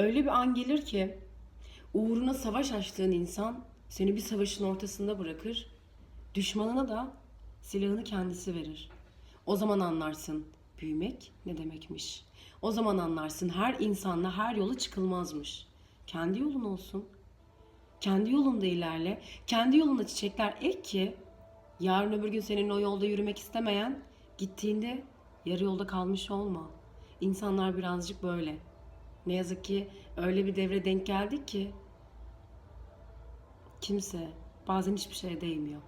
Öyle bir an gelir ki uğruna savaş açtığın insan seni bir savaşın ortasında bırakır. Düşmanına da silahını kendisi verir. O zaman anlarsın büyümek ne demekmiş. O zaman anlarsın her insanla her yolu çıkılmazmış. Kendi yolun olsun. Kendi yolunda ilerle. Kendi yolunda çiçekler ek ki yarın öbür gün senin o yolda yürümek istemeyen gittiğinde yarı yolda kalmış olma. İnsanlar birazcık böyle. Ne yazık ki öyle bir devre denk geldik ki kimse bazen hiçbir şeye değmiyor.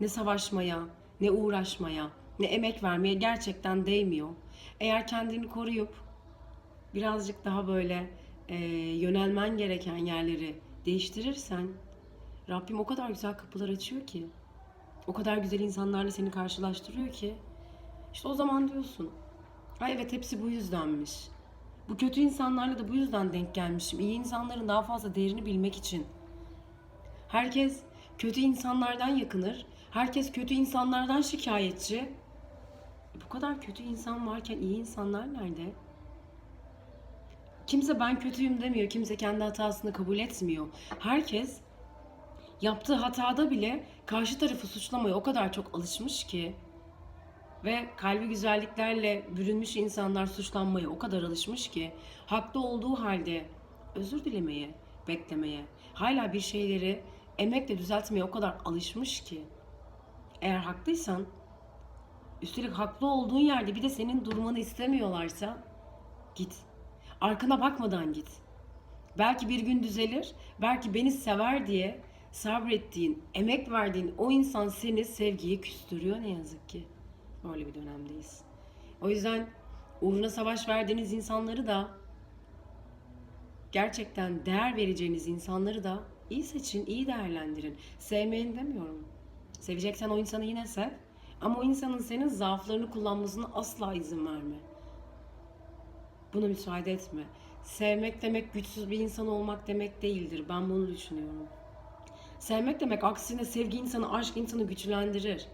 Ne savaşmaya, ne uğraşmaya, ne emek vermeye gerçekten değmiyor. Eğer kendini koruyup birazcık daha böyle e, yönelmen gereken yerleri değiştirirsen Rabbim o kadar güzel kapılar açıyor ki o kadar güzel insanlarla seni karşılaştırıyor ki işte o zaman diyorsun ha evet hepsi bu yüzdenmiş. Bu kötü insanlarla da bu yüzden denk gelmişim. İyi insanların daha fazla değerini bilmek için. Herkes kötü insanlardan yakınır. Herkes kötü insanlardan şikayetçi. E bu kadar kötü insan varken iyi insanlar nerede? Kimse ben kötüyüm demiyor. Kimse kendi hatasını kabul etmiyor. Herkes yaptığı hatada bile karşı tarafı suçlamaya o kadar çok alışmış ki ve kalbi güzelliklerle bürünmüş insanlar suçlanmaya o kadar alışmış ki haklı olduğu halde özür dilemeye, beklemeye, hala bir şeyleri emekle düzeltmeye o kadar alışmış ki eğer haklıysan üstelik haklı olduğun yerde bir de senin durmanı istemiyorlarsa git. Arkana bakmadan git. Belki bir gün düzelir, belki beni sever diye sabrettiğin, emek verdiğin o insan seni sevgiye küstürüyor ne yazık ki. Böyle bir dönemdeyiz. O yüzden uğruna savaş verdiğiniz insanları da gerçekten değer vereceğiniz insanları da iyi seçin, iyi değerlendirin. Sevmeyin demiyorum. Seveceksen o insanı yine sev. Ama o insanın senin zaaflarını kullanmasına asla izin verme. Buna müsaade etme. Sevmek demek güçsüz bir insan olmak demek değildir. Ben bunu düşünüyorum. Sevmek demek aksine sevgi insanı, aşk insanı güçlendirir.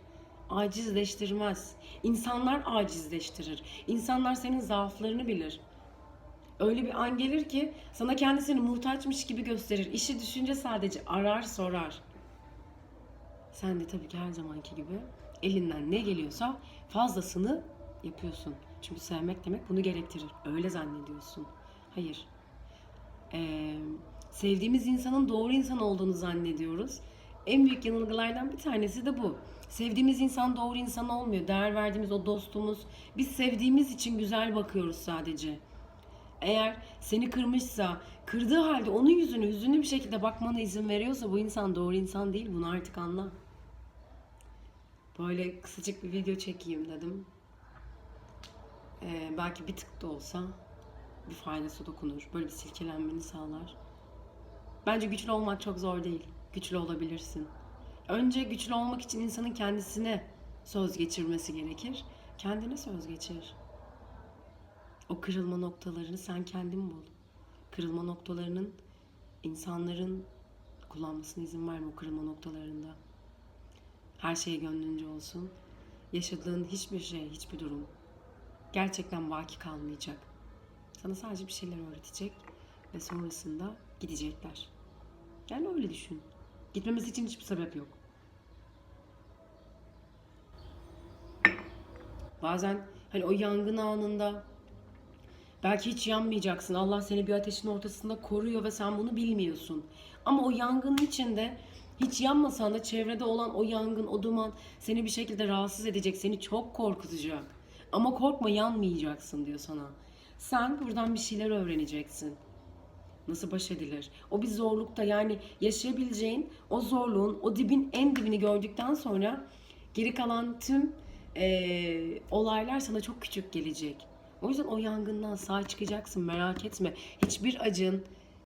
Acizleştirmez. İnsanlar acizleştirir. İnsanlar senin zaaflarını bilir. Öyle bir an gelir ki sana kendisini muhtaçmış gibi gösterir. İşi düşünce sadece arar sorar. Sen de tabii ki her zamanki gibi elinden ne geliyorsa fazlasını yapıyorsun. Çünkü sevmek demek bunu gerektirir. Öyle zannediyorsun. Hayır. Ee, sevdiğimiz insanın doğru insan olduğunu zannediyoruz. En büyük yanılgılardan bir tanesi de bu. Sevdiğimiz insan doğru insan olmuyor. Değer verdiğimiz o dostumuz. Biz sevdiğimiz için güzel bakıyoruz sadece. Eğer seni kırmışsa, kırdığı halde onun yüzünü hüzünlü bir şekilde bakmana izin veriyorsa bu insan doğru insan değil. Bunu artık anla. Böyle kısacık bir video çekeyim dedim. Ee, belki bir tık da olsa bir faydası dokunur. Böyle bir silkelenmeni sağlar. Bence güçlü olmak çok zor değil. Güçlü olabilirsin. Önce güçlü olmak için insanın kendisine söz geçirmesi gerekir. Kendine söz geçir. O kırılma noktalarını sen kendin bul. Kırılma noktalarının insanların kullanmasına izin verme o kırılma noktalarında. Her şey gönlünce olsun. Yaşadığın hiçbir şey, hiçbir durum gerçekten baki kalmayacak. Sana sadece bir şeyler öğretecek ve sonrasında gidecekler. Yani öyle düşün. Gitmemesi için hiçbir sebep yok. Bazen hani o yangın anında belki hiç yanmayacaksın. Allah seni bir ateşin ortasında koruyor ve sen bunu bilmiyorsun. Ama o yangının içinde hiç yanmasan da çevrede olan o yangın, o duman seni bir şekilde rahatsız edecek, seni çok korkutacak. Ama korkma yanmayacaksın diyor sana. Sen buradan bir şeyler öğreneceksin. Nasıl baş edilir? O bir zorlukta yani yaşayabileceğin o zorluğun, o dibin en dibini gördükten sonra geri kalan tüm eee, olaylar sana çok küçük gelecek. O yüzden o yangından sağ çıkacaksın merak etme. Hiçbir acın,